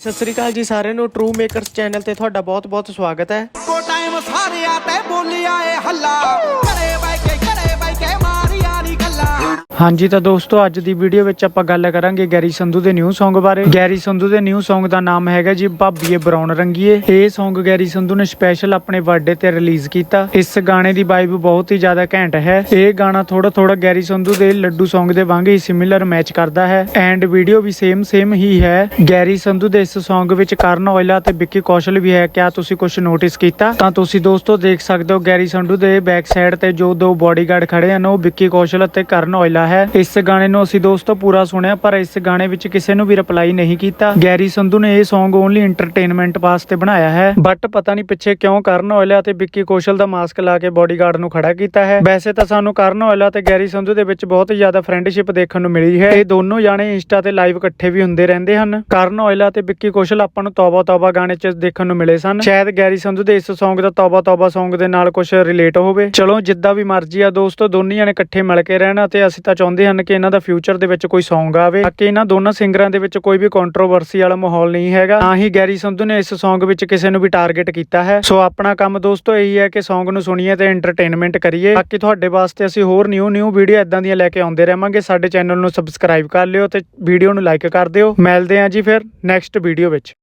ਸਤਿ ਸ੍ਰੀ ਅਕਾਲ ਜੀ ਸਾਰਿਆਂ ਨੂੰ ਟਰੂ ਮੇਕਰਸ ਚੈਨਲ ਤੇ ਤੁਹਾਡਾ ਬਹੁਤ-ਬਹੁਤ ਸਵਾਗਤ ਹੈ। ਕੋ ਟਾਈਮ ਸਾਰਿਆਂ ਤੇ ਬੋਲਿਆ ਏ ਹੱਲਾ। ਹਾਂਜੀ ਤਾਂ ਦੋਸਤੋ, ਅੱਜ ਦੀ ਵੀਡੀਓ ਵਿੱਚ ਆਪਾਂ ਗੱਲ ਕਰਾਂਗੇ ਗੈਰੀ ਸੰਧੂ ਦੇ ਨਿਊ Song ਬਾਰੇ। ਗੈਰੀ ਸੰਧੂ ਦੇ ਨਿਊ Song ਦਾ ਨਾਮ ਹੈਗਾ ਜੀ, ਭਾਬੀਏ ਬਰਾਊਨ ਰੰਗੀਏ। ਇਹ Song ਗੈਰੀ ਸੰਧੂ ਨੇ ਸਪੈਸ਼ਲ ਆਪਣੇ ਬਰਥਡੇ ਤੇ ਰਿਲੀਜ਼ ਕੀਤਾ। ਇਸ ਗਾਣੇ ਦੀ ਵਾਈਬ ਬਹੁਤ ਹੀ ਜ਼ਿਆਦਾ ਘੈਂਟ ਹੈ। ਇਹ ਗਾਣਾ ਥੋੜਾ ਥੋੜਾ ਗੈਰੀ ਸੰਧੂ ਦੇ ਲੱਡੂ Song ਦੇ ਵਾਂਗ ਹੀ ਸਿਮਿਲਰ ਮੈਚ ਕਰਦਾ ਹੈ। ਐਂਡ ਵੀਡੀਓ ਵੀ ਸੇਮ ਸੇਮ ਹੀ ਹੈ। ਗੈਰੀ ਸੰਧੂ ਦੇ ਇਸ Song ਵਿੱਚ ਕਰਨ ਔਜਲਾ ਤੇ ਵਿੱਕੀ ਕੌਸ਼ਲ ਵੀ ਹੈ। ਕਿਆ ਤੁਸੀਂ ਕੁਝ ਨੋਟਿਸ ਕੀਤਾ? ਤਾਂ ਤੁਸੀਂ ਦੋਸਤੋ ਦੇਖ ਸਕਦੇ ਹੋ ਗੈਰੀ ਸੰਧੂ ਦੇ ਬੈਕ ਸਾਈਡ ਤੇ ਜੋ ਦੋ ਬਾਡੀਗਾਰਡ ਖੜੇ ਹਨ, ਉਹ ਵਿੱਕੀ ਕੌਸ਼ਲ ਅਤੇ ਕਰਨ ਔਜਲਾ ਹੈ। ਇਸ ਗਾਣੇ ਨੂੰ ਅਸੀਂ ਦੋਸਤੋ ਪੂਰਾ ਸੁਣਿਆ, ਪਰ ਇਸ ਗਾਣੇ ਵਿੱਚ ਕਿਸੇ ਨੂੰ ਵੀ ਰਿਪਲਾਈ ਨਹੀਂ ਕੀਤਾ। ਗੈਰੀ ਸੰਧੂ ਨੇ ਇਹ Song ਓਨਲੀ ਐਂਟਰਟੇਨਮੈਂਟ ਵਾਸਤੇ ਬਣਾਇਆ ਹੈ। ਬਟ ਪਤਾ ਨਹੀਂ ਪਿੱਛੇ ਕਿਉਂ ਕਰਨ ਔਜਲਾ ਤੇ ਵਿੱਕੀ ਕੌਸ਼ਲ ਦਾ ਮਾਸਕ ਲਾ ਕੇ ਬਾਡੀਗਾਰਡ ਨੂੰ ਖੜਾ ਕੀਤਾ ਹੈ। ਵੈਸੇ ਤਾਂ ਸਾਨੂੰ ਕਰਨ ਔਜਲਾ ਤੇ ਗੈਰੀ ਸੰਧੂ ਦੇ ਵਿੱਚ ਬਹੁਤ ਜ਼ਿਆਦਾ ਫਰੈਂਡਸ਼ਿਪ ਦੇਖਣ ਨੂੰ ਮਿਲੀ ਹੈ। ਇਹ ਦੋਨੋਂ ਜਾਣੇ ਇੰਸਟਾ ਤੇ ਲਾਈਵ ਇਕੱਠੇ ਵੀ ਹੁੰਦੇ ਰਹਿੰਦੇ ਹਨ। ਕਰਨ ਔਜਲਾ ਤੇ ਵਿੱਕੀ ਕੌਸ਼ਲ ਆਪਾਂ ਨੂੰ ਤੌਬਾ ਤੌਬਾ ਗਾਣੇ 'ਚ ਦੇਖਣ ਨੂੰ ਮਿਲੇ ਸਨ। ਸ਼ਾਇਦ ਗੈਰੀ ਸੰਧੂ ਦੇ ਇਸ Song ਦਾ ਤੌਬਾ ਤੌਬਾ Song ਦੇ ਨਾਲ ਕੁਝ ਰਿਲੇਟ ਹੋਵੇ। ਚਲੋ ਜਿੱਦਾਂ ਵੀ ਮਰਜ਼ੀ ਆ ਦੋਸਤੋ, ਦੋਨੇ ਜਾਣੇ ਇਕੱਠੇ ਮਿਲ ਕੇ ਰਹਿਣ ਅਤੇ ਅਸੀਂ ਤਾਂ ਚਾਹੁੰਦੇ ਹਨ ਕਿ ਇਹਨਾਂ ਦਾ ਫਿਊਚਰ ਦੇ ਵਿੱਚ ਕੋਈ Song ਆਵੇ, ਤਾਂ ਕਿ ਇਹਨਾਂ ਦੋਨਾਂ ਸਿੰਗਰਾਂ ਦੇ ਵਿੱਚ ਕੋਈ ਵੀ ਕੰਟਰੋਵਰਸੀ ਵਾਲਾ ਮਾਹੌਲ ਨਹੀਂ ਹੈਗਾ। ਨਾ ਹੀ ਗੈਰੀ ਸੰਧੂ ਨੇ ਇਸ Song ਵਿੱਚ ਕਿਸੇ ਨੂੰ ਵੀ ਟਾਰਗੇਟ ਕੀਤਾ ਹੈ। ਸੋ ਆਪਣਾ ਕੰਮ ਦੋਸਤੋ ਇਹੀ ਹੈ ਕਿ Song ਨੂੰ ਸੁਣੀਏ ਤੇ ਐਂਟਰਟੇਨਮੈਂਟ ਕਰੀਏ। ਬਾਕੀ ਤੁਹਾਡੇ ਵਾਸਤੇ ਅਸੀਂ ਹੋਰ ਨਿਊ ਨਿਊ ਵੀਡੀਓ ਇਦਾਂ ਦੀਆਂ ਲੈ ਕੇ ਆਉਂਦੇ ਰਹਾਂਗੇ। ਸਾਡੇ ਚੈਨਲ ਨੂੰ ਸਬਸਕ੍ਰਾਈਬ ਕਰ ਲਿਓ ਤੇ ਵੀਡੀਓ ਨੂੰ ਲਾਈਕ ਕਰ ਦਿਓ। ਮਿਲਦੇ ਹਾਂ ਜੀ ਫਿਰ ਨੈਕਸਟ ਵੀਡੀਓ ਵਿੱਚ।